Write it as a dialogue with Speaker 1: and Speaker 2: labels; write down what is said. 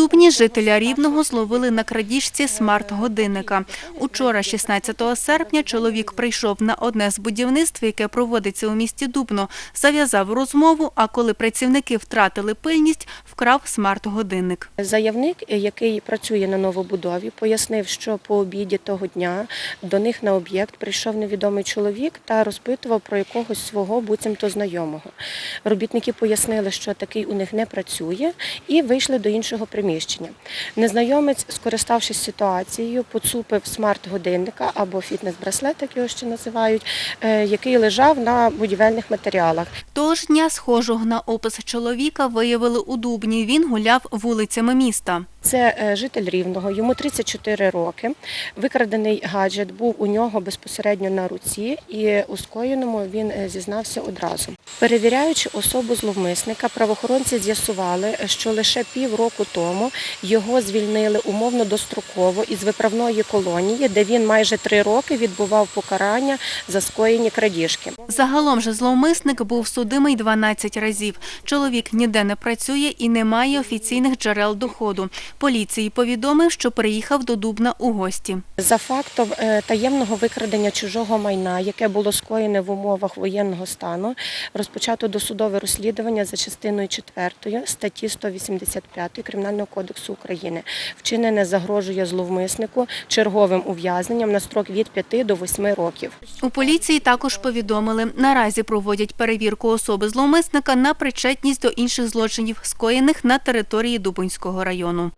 Speaker 1: Дубні жителя Рівного зловили на крадіжці смарт-годинника. Учора, 16 серпня, чоловік прийшов на одне з будівництв, яке проводиться у місті Дубно, зав'язав розмову, а коли працівники втратили пильність, вкрав смарт-годинник.
Speaker 2: Заявник, який працює на новобудові, пояснив, що по обіді того дня до них на об'єкт прийшов невідомий чоловік та розпитував про якогось свого буцімто знайомого. Робітники пояснили, що такий у них не працює, і вийшли до іншого приміщення. Незнайомець, скориставшись ситуацією, поцупив смарт-годинника або фітнес-браслет, як його ще називають, е, який лежав на будівельних матеріалах.
Speaker 1: Того ж дня схожого на опис чоловіка виявили у Дубні. Він гуляв вулицями міста.
Speaker 2: Це е, житель Рівного, йому 34 роки. Викрадений гаджет був у нього безпосередньо на руці, і у скоєному він е, зізнався одразу. Перевіряючи особу зловмисника, правоохоронці з'ясували, що лише півроку тому його звільнили умовно достроково із виправної колонії, де він майже три роки відбував покарання за скоєні крадіжки.
Speaker 1: Загалом же зловмисник був судимий 12 разів. Чоловік ніде не працює і не має офіційних джерел доходу. Поліції повідомив, що приїхав до Дубна у гості.
Speaker 2: За фактом е, таємного викрадення чужого майна, яке було скоєне в умовах воєнного стану, розпочато досудове розслідування за частиною 4 статті 185 Кримінального кодексу України. Вчинене загрожує зловмиснику черговим ув'язненням на строк від 5 до 8 років.
Speaker 1: У поліції також повідомили, наразі проводять перевірку особи зловмисника на причетність до інших злочинів, скоєних на території Дубинського району.